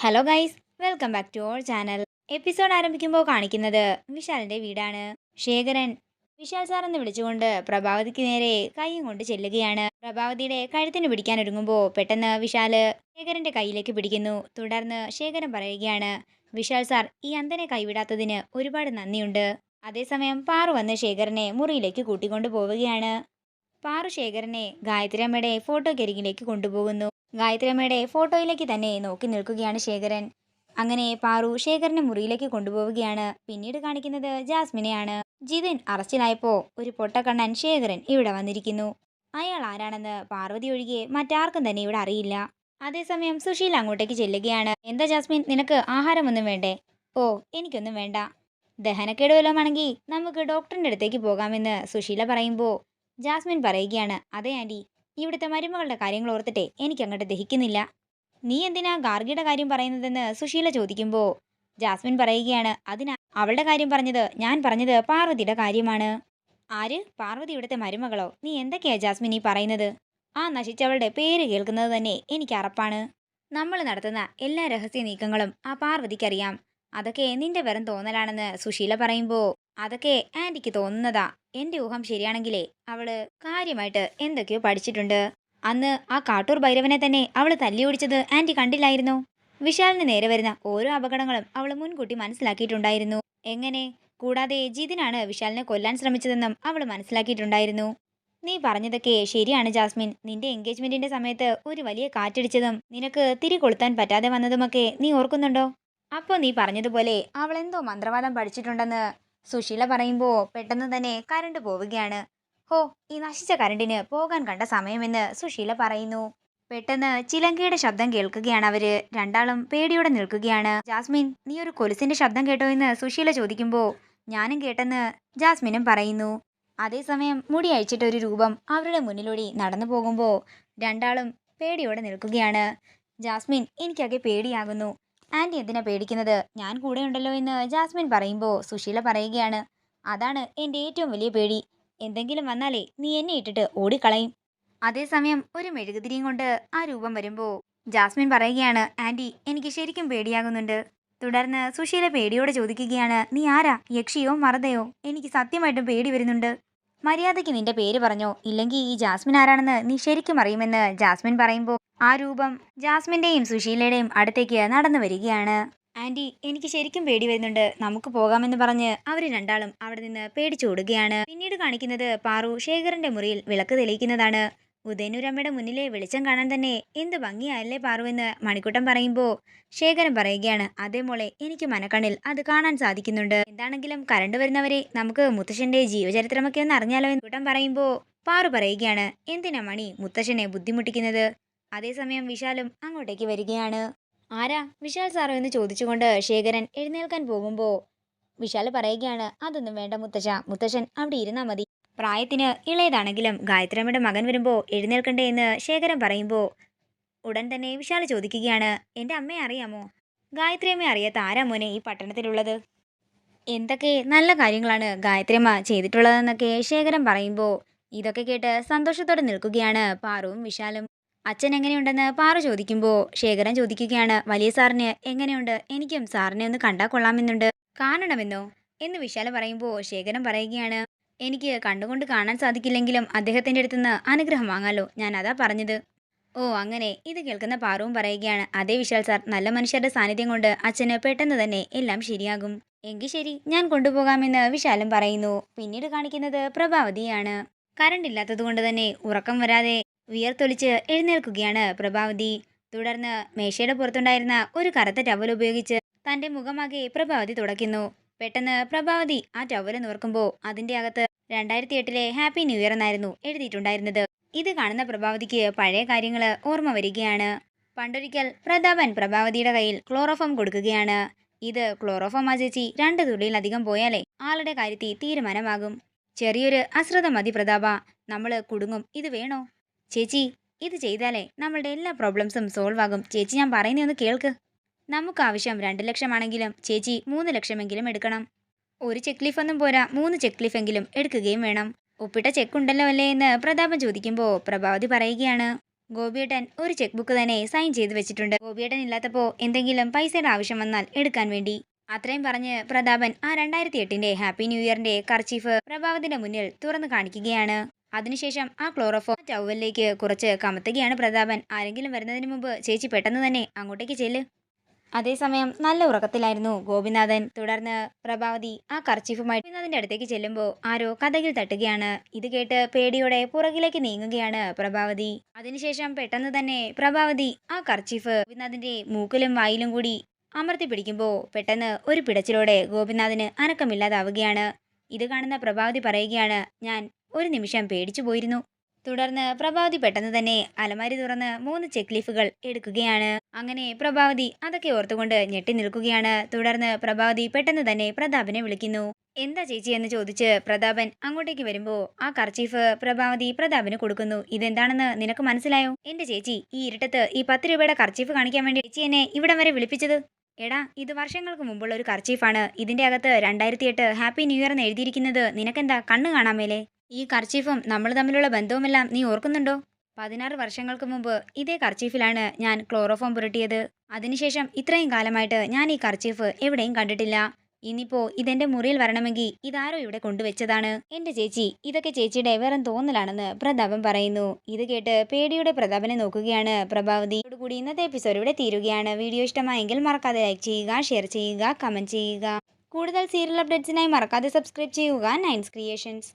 Hello guys welcome back to our channel episode ആരംഭിക്കുമ്പോൾ കാണിക്കുന്നത് വിശാലിന്റെ വീടാണ്. ശേഖരൻ. വിശാൽ സാർ എന്ന് വിളിച്ചുകൊണ്ട് പ്രഭാവതിക്ക് നേരെ കൈയും കൊണ്ട് ചെല്ലുകയാണ്. പ്രഭാവതിയുടെ കഴുത്തിന് പിടിക്കാൻ ഒരുങ്ങുമ്പോൾ പെട്ടെന്ന് വിശാൽ ശേഖരന്റെ കയ്യിലേക്ക് പിടിക്കുന്നു. തുടർന്ന് ശേഖരൻ പറയുകയാണ് വിശാൽ സാർ ഈ അന്തനെ കൈവിടാത്തതിന് ഒരുപാട് നന്ദിയുണ്ട്. അതേസമയം പാറു വന്ന് ശേഖരനെ മുറിയിലേക്ക് കൂട്ടിക്കൊണ്ടു പോവുകയാണ്. പാറു ഗായത്രിയമ്മയുടെ ഫോട്ടോക്കരികിലേക്ക് കൊണ്ടുപോകുന്നു. ഗായത്രിയമ്മയുടെ ഫോട്ടോയിലേക്ക് തന്നെ നോക്കി നിൽക്കുകയാണ് ശേഖരൻ. അങ്ങനെ പാറു ശേഖരനെ മുറിയിലേക്ക് കൊണ്ടുപോവുകയാണ്. പിന്നീട് കാണിക്കുന്നത് ജാസ്മിനെയാണ്. ജിതിൻ അറസ്റ്റിലായപ്പോ ഒരു പൊട്ടക്കണ്ണൻ ശേഖരൻ ഇവിടെ വന്നിരിക്കുന്നു. അയാൾ ആരാണെന്ന് പാർവതി ഒഴികെ മറ്റാർക്കും തന്നെ ഇവിടെ അറിയില്ല. അതേസമയം സുശീൽ അങ്ങോട്ടേക്ക് ചെല്ലുകയാണ്. എന്താ ജാസ്മിൻ നിനക്ക് ആഹാരമൊന്നും വേണ്ടേ? ഓ എനിക്കൊന്നും വേണ്ട. ദഹനക്കേട് വല്ലതുമാണെങ്കിൽ നമുക്ക് ഡോക്ടറിന്റെ അടുത്തേക്ക് പോകാമെന്ന് സുശീല പറയുമ്പോൾ ജാസ്മിൻ പറയുകയാണ് അതെ ആന്റി ഇവിടുത്തെ മരുമകളുടെ കാര്യങ്ങൾ ഓർത്തിട്ടെ എനിക്ക് അങ്ങോട്ട് ദഹിക്കുന്നില്ല. നീ എന്തിനാ ഗാർഗിയുടെ കാര്യം പറയുന്നതെന്ന് സുശീല ചോദിക്കുമ്പോൾ ജാസ്മിൻ പറയുകയാണ് അതിനാ അവളുടെ കാര്യം പറഞ്ഞത് ഞാൻ പറഞ്ഞത് പാർവതിയുടെ കാര്യമാണ്. ആര്? പാർവതി ഇവിടുത്തെ മരുമകളോ? നീ എന്തൊക്കെയാ ജാസ്മിൻ ഈ പറയുന്നത്? ആ നശിച്ചവളുടെ പേര് കേൾക്കുന്നത് തന്നെ എനിക്ക് അറപ്പാണ്. നമ്മൾ നടത്തുന്ന എല്ലാ രഹസ്യ നീക്കങ്ങളും ആ പാർവതിക്കറിയാം. അതൊക്കെ നിന്റെ വെറും തോന്നലാണെന്ന് സുശീല പറയുമ്പോൾ അതൊക്കെ ആന്റിക്ക് തോന്നുന്നതാ. എന്റെ ഊഹം ശരിയാണെങ്കിലേ അവൾ കാര്യമായിട്ട് എന്തൊക്കെയോ പഠിച്ചിട്ടുണ്ട്. അന്ന് ആ കാട്ടൂർ ഭൈരവനെ തന്നെ അവൾ തല്ലി ഓടിച്ചത് ആന്റി കണ്ടില്ലായിരുന്നു. വിശാലിന് നേരെ വരുന്ന ഓരോ അപകടങ്ങളും അവൾ മുൻകൂട്ടി മനസ്സിലാക്കിയിട്ടുണ്ടായിരുന്നു. എങ്ങനെ? കൂടാതെ ജിതിനാണ് വിശാലിനെ കൊല്ലാൻ ശ്രമിച്ചതെന്നും അവൾ മനസ്സിലാക്കിയിട്ടുണ്ടായിരുന്നു. നീ പറഞ്ഞതൊക്കെ ശരിയാണ് ജാസ്മിൻ. നിന്റെ എൻഗേജ്മെന്റിന്റെ സമയത്ത് ഒരു വലിയ കാറ്റടിച്ചതും നിനക്ക് തിരി കൊളുത്താൻ പറ്റാതെ വന്നതുമൊക്കെ നീ ഓർക്കുന്നുണ്ടോ? അപ്പോൾ നീ പറഞ്ഞതുപോലെ അവൾ എന്തോ മന്ത്രവാദം പഠിച്ചിട്ടുണ്ടെന്ന് സുശീല പറയുമ്പോൾ പെട്ടെന്ന് തന്നെ കരണ്ട് പോവുകയാണ്. ഹോ ഈ നശിച്ച കരണ്ടിന് പോകാൻ കണ്ട സമയമെന്ന് സുശീല പറയുന്നു. പെട്ടെന്ന് ചിലങ്കയുടെ ശബ്ദം കേൾക്കുകയാണ് അവർ. രണ്ടാളും പേടിയോടെ നിൽക്കുകയാണ്. ജാസ്മിൻ നീ ഒരു കൊലുസിന്റെ ശബ്ദം കേട്ടോ എന്ന് സുശീല ചോദിക്കുമ്പോൾ ഞാനും കേട്ടെന്ന് ജാസ്മിനും പറയുന്നു. അതേസമയം മുടി അഴിച്ചിട്ട ഒരു രൂപം അവരുടെ മുന്നിലൂടെ നടന്നു പോകുമ്പോൾ രണ്ടാളും പേടിയോടെ നിൽക്കുകയാണ്. ജാസ്മിൻ എനിക്കാകെ പേടിയാകുന്നു. ആന്റി എന്തിനാ പേടിക്കുന്നത്? ഞാൻ കൂടെ ഉണ്ടല്ലോ എന്ന് ജാസ്മിൻ പറയുമ്പോൾ സുശീല പറയുകയാണ്. അതാണ് എന്റെ ഏറ്റവും വലിയ പേടി. എന്തെങ്കിലും വന്നാലേ നീ എന്നെ ഇട്ടിട്ട് ഓടിക്കളയും. അതേസമയം ഒരു മെഴുകുതിരിയും കൊണ്ട് ആ രൂപം വരുമ്പോൾ ജാസ്മിൻ പറയുകയാണ് ആന്റി എനിക്ക് ശരിക്കും പേടിയാകുന്നുണ്ട്. തുടർന്ന് സുശീല പേടിയോടെ ചോദിക്കുകയാണ് നീ ആരാ? യക്ഷിയോ മറതയോ എനിക്ക് സത്യമായിട്ടും പേടി വരുന്നുണ്ട്. മര്യാദയ്ക്ക് നിന്റെ പേര് പറഞ്ഞോ? ഇല്ലെങ്കിൽ ഈ ജാസ്മിൻ ആരാണെന്ന് നീ ശരിക്കും അറിയുമെന്ന് ജാസ്മിൻ പറയുമ്പോൾ ആ രൂപം ജാസ്മിന്റെയും സുശീലയുടെയും അടുത്തേക്ക് നടന്നു വരികയാണ്. ആന്റി എനിക്ക് ശരിക്കും പേടി വരുന്നുണ്ട്. നമുക്ക് പോകാമെന്ന് പറഞ്ഞ് അവർ രണ്ടാളും അവിടെ നിന്ന് പേടിച്ചോടുകയാണ് പിന്നീട് കാണിക്കുന്നത് പാറു ശേഖരന്റെ മുറിയിൽ വിളക്ക് തെളിയിക്കുന്നതാണ്. ഉദയനൂരമ്മയുടെ മുന്നിലെ വെളിച്ചം കാണാൻ തന്നെ എന്ത് ഭംഗിയായല്ലേ പാറുവെന്ന് മണിക്കൂട്ടം പറയുമ്പോൾ ശേഖരൻ പറയുകയാണ്. അതേ മോളെ എനിക്ക് മനക്കണ്ണിൽ അത് കാണാൻ സാധിക്കുന്നുണ്ട്. എന്താണെങ്കിലും കരണ്ട് വരുന്നവരെ നമുക്ക് മുത്തശ്ശന്റെ ജീവചരിത്രമൊക്കെ ഒന്ന് അറിഞ്ഞാലോ എന്ന് കൂട്ടം പറയുമ്പോൾ പാറു പറയുകയാണ്. എന്തിനാ മണി മുത്തശ്ശനെ ബുദ്ധിമുട്ടിക്കുന്നത്? അതേസമയം വിശാലും അങ്ങോട്ടേക്ക് വരികയാണ്. ആരാ? വിശാൽ സാറോ? എന്ന് ചോദിച്ചുകൊണ്ട് ശേഖരൻ എഴുന്നേൽക്കാൻ പോകുമ്പോൾ വിശാൽ പറയുകയാണ്. അതൊന്നും വേണ്ട മുത്തശ്ശ. മുത്തശ്ശൻ അവിടെ ഇരുന്നാൽ മതി. പ്രായത്തിന് ഇളയതാണെങ്കിലും ഗായത്രിയമ്മയുടെ മകൻ വരുമ്പോൾ എഴുന്നേൽക്കണ്ടേ എന്ന് ശേഖരൻ പറയുമ്പോൾ ഉടൻ തന്നെ വിശാൽ ചോദിക്കുകയാണ് എന്റെ അമ്മയെ അറിയാമോ? ഗായത്രിയമ്മയെ അറിയാത്ത ആരാ മോനെ ഈ പട്ടണത്തിലുള്ളത്? എന്തൊക്കെ നല്ല കാര്യങ്ങളാണ് ഗായത്രിയമ്മ ചെയ്തിട്ടുള്ളതെന്നൊക്കെ ശേഖരൻ പറയുമ്പോൾ ഇതൊക്കെ കേട്ട് സന്തോഷത്തോടെ നിൽക്കുകയാണ് പാറുവും വിശാലും. അച്ഛൻ എങ്ങനെയുണ്ടെന്ന് പാറു ചോദിക്കുമ്പോൾ ശേഖരൻ ചോദിക്കുകയാണ് വലിയ സാറിന് എങ്ങനെയുണ്ട്? എനിക്കും സാറിനെ ഒന്ന് കണ്ടാൽ കൊള്ളാമെന്നുണ്ട്. കാണണമെന്നോ? എന്ന് വിശാല പറയുമ്പോൾ ശേഖരൻ പറയുകയാണ് എനിക്ക് കണ്ടുകൊണ്ട് കാണാൻ സാധിക്കില്ലെങ്കിലും അദ്ദേഹത്തിന്റെ അടുത്തുനിന്ന് അനുഗ്രഹം വാങ്ങാലോ? ഞാൻ അതാ പറഞ്ഞത്. ഓ അങ്ങനെ. ഇത് കേൾക്കുന്ന പാറവും പറയുകയാണ്. അതേ വിശാൽ സാർ. നല്ല മനുഷ്യരുടെ സാന്നിധ്യം കൊണ്ട് അച്ഛന് പെട്ടെന്ന് തന്നെ എല്ലാം ശരിയാകും. എങ്കിൽ ശരി. ഞാൻ കൊണ്ടുപോകാമെന്ന് വിശാലും പറയുന്നു. പിന്നീട് കാണിക്കുന്നത് പ്രഭാവതിയാണ്. കറണ്ട് ഇല്ലാത്തത് കൊണ്ട് തന്നെ ഉറക്കം വരാതെ വിയർത്തൊലിച്ച് എഴുന്നേൽക്കുകയാണ് പ്രഭാവതി. തുടർന്ന് മേശയുടെ പുറത്തുണ്ടായിരുന്ന ഒരു കറുത്ത ടവൽ ഉപയോഗിച്ച് തന്റെ മുഖമാകെ പ്രഭാവതി തുടയ്ക്കുന്നു. പെട്ടെന്ന് പ്രഭാവതി ആ ടവൽ നോർക്കുമ്പോൾ അതിന്റെ അകത്ത് രണ്ടായിരത്തി എട്ടിലെ ഹാപ്പി ന്യൂ ഇയർ എന്നായിരുന്നു എഴുതിയിട്ടുണ്ടായിരുന്നത്. ഇത് കാണുന്ന പ്രഭാവതിക്ക് പഴയ കാര്യങ്ങൾ ഓർമ്മ വരികയാണ്. പണ്ടൊരിക്കൽ പ്രതാപൻ പ്രഭാവതിയുടെ കയ്യിൽ ക്ലോറോഫോം കൊടുക്കുകയാണ്. ഇത് ക്ലോറോഫോം ആ ചേച്ചി രണ്ട് തുള്ളിയിലധികം പോയാലേ ആളുടെ കാര്യത്തിൽ തീരുമാനമാകും. ചെറിയൊരു അശ്രദ്ധ മതി പ്രതാപ. നമ്മൾ കുടുങ്ങും. ഇത് വേണോ? ചേച്ചി ഇത് ചെയ്താലേ നമ്മളുടെ എല്ലാ പ്രോബ്ലംസും സോൾവ് ആകും. ചേച്ചി ഞാൻ പറയുന്നേ ഒന്ന് കേൾക്ക്. നമുക്ക് ആവശ്യം രണ്ട് ലക്ഷമാണെങ്കിലും ചേച്ചി മൂന്ന് ലക്ഷമെങ്കിലും എടുക്കണം. ഒരു ചെക്ക് ലീഫ് ഒന്നും പോരാ മൂന്ന് ചെക്ക് ലീഫ് എങ്കിലും എടുക്കുകയും വേണം. ഒപ്പിട്ട ചെക്ക് ഉണ്ടല്ലോ അല്ലേ എന്ന് പ്രതാപൻ ചോദിക്കുമ്പോൾ പ്രഭാവതി പറയുകയാണ് ഗോപിയേട്ടൻ ഒരു ചെക്ക് ബുക്ക് തന്നെ സൈൻ ചെയ്ത് വെച്ചിട്ടുണ്ട്. ഗോപിയേട്ടൻ ഇല്ലാത്തപ്പോൾ എന്തെങ്കിലും പൈസയുടെ ആവശ്യം വന്നാൽ എടുക്കാൻ വേണ്ടി. അത്രയും പറഞ്ഞ് പ്രതാപൻ ആ രണ്ടായിരത്തി എട്ടിന്റെ ഹാപ്പി ന്യൂ ഇയറിന്റെ കർച്ചീഫ് പ്രഭാവത്തിന്റെ മുന്നിൽ തുറന്നു കാണിക്കുകയാണ്. അതിനുശേഷം ആ ക്ലോറോഫോ ടവലിലേക്ക് കുറച്ച് കമത്തുകയാണ് പ്രതാപൻ. ആരെങ്കിലും വരുന്നതിന് മുമ്പ് ചേച്ചി പെട്ടെന്ന് തന്നെ അങ്ങോട്ടേക്ക് ചെല്ല്. അതേസമയം നല്ല ഉറക്കത്തിലായിരുന്നു ഗോപിനാഥൻ. തുടർന്ന് പ്രഭാവതി ആ കർച്ചീഫുമായി ഗോപിനാഥിന്റെ അടുത്തേക്ക് ചെല്ലുമ്പോൾ ആരോ കഥകിൽ തട്ടുകയാണ്. ഇത് കേട്ട് പേടിയോടെ പുറകിലേക്ക് നീങ്ങുകയാണ് പ്രഭാവതി. അതിനുശേഷം പെട്ടെന്ന് തന്നെ പ്രഭാവതി ആ കർച്ചീഫ് ഗോപിനാഥന്റെ മൂക്കിലും വായിലും കൂടി അമർത്തി പിടിക്കുമ്പോൾ പെട്ടെന്ന് ഒരു പിടച്ചിലോടെ ഗോപിനാഥന് അനക്കമില്ലാതാവുകയാണ്. ഇത് കാണുന്ന പ്രഭാവതി പറയുകയാണ് ഞാൻ ഒരു നിമിഷം പേടിച്ചു പോയിരുന്നു. തുടർന്ന് പ്രഭാവതി പെട്ടെന്ന് തന്നെ അലമാരി തുറന്ന് മൂന്ന് ചെക്ക് ലീഫുകൾ എടുക്കുകയാണ്. അങ്ങനെ പ്രഭാവതി അതൊക്കെ ഓർത്തുകൊണ്ട് ഞെട്ടി നിൽക്കുകയാണ്. തുടർന്ന് പ്രഭാവതി പെട്ടെന്ന് തന്നെ പ്രതാപനെ വിളിക്കുന്നു. എന്താ ചേച്ചി? എന്ന് ചോദിച്ച് പ്രതാപൻ അങ്ങോട്ടേക്ക് വരുമ്പോൾ ആ കർച്ചീഫ് പ്രഭാവതി പ്രതാപന് കൊടുക്കുന്നു. ഇതെന്താണെന്ന് നിനക്ക് മനസ്സിലായോ? എന്റെ ചേച്ചി ഈ ഇരുട്ടത്ത് ഈ പത്ത് രൂപയുടെ കർച്ചീഫ് കാണിക്കാൻ വേണ്ടി ചേച്ചി എന്നെ ഇവിടം വരെ വിളിപ്പിച്ചത്? എടാ ഇത് വർഷങ്ങൾക്ക് മുമ്പുള്ള ഒരു കർച്ചീഫാണ്. ഇതിന്റെ അകത്ത് രണ്ടായിരത്തി എട്ട് ഹാപ്പി ന്യൂ ഇയർ എന്ന് എഴുതിയിരിക്കുന്നത് നിനക്കെന്താ കണ്ണ് കാണാൻ മേലേ? ഈ കർച്ചീഫും നമ്മൾ തമ്മിലുള്ള ബന്ധവുമെല്ലാം നീ ഓർക്കുന്നുണ്ടോ? പതിനാറ് വർഷങ്ങൾക്ക് മുമ്പ് ഇതേ കർച്ചീഫിലാണ് ഞാൻ ക്ലോറോഫോം പുരട്ടിയത്. അതിനുശേഷം ഇത്രയും കാലമായിട്ട് ഞാൻ ഈ കർച്ചീഫ് എവിടെയും കണ്ടിട്ടില്ല. ഇനിയിപ്പോ ഇതെന്റെ മുറിയിൽ വരണമെങ്കിൽ ഇതാരോ ഇവിടെ കൊണ്ടുവച്ചതാണ്. എന്റെ ചേച്ചി ഇതൊക്കെ ചേച്ചിയുടെ വെറും തോന്നലാണെന്ന് പ്രതാപൻ പറയുന്നു. ഇത് കേട്ട് പേടിയുടെ പ്രതാപനെ നോക്കുകയാണ് പ്രഭാവതി. കൂടി ഇന്നത്തെ എപ്പിസോഡ് ഇവിടെ തീരുകയാണ്. വീഡിയോ ഇഷ്ടമായെങ്കിൽ മറക്കാതെ ലൈക്ക് ചെയ്യുക ഷെയർ ചെയ്യുക കമന്റ് ചെയ്യുക. കൂടുതൽ സീരിയൽ അപ്ഡേറ്റ്സിനായി മറക്കാതെ സബ്സ്ക്രൈബ് ചെയ്യുക നയൻസ് ക്രിയേഷൻസ്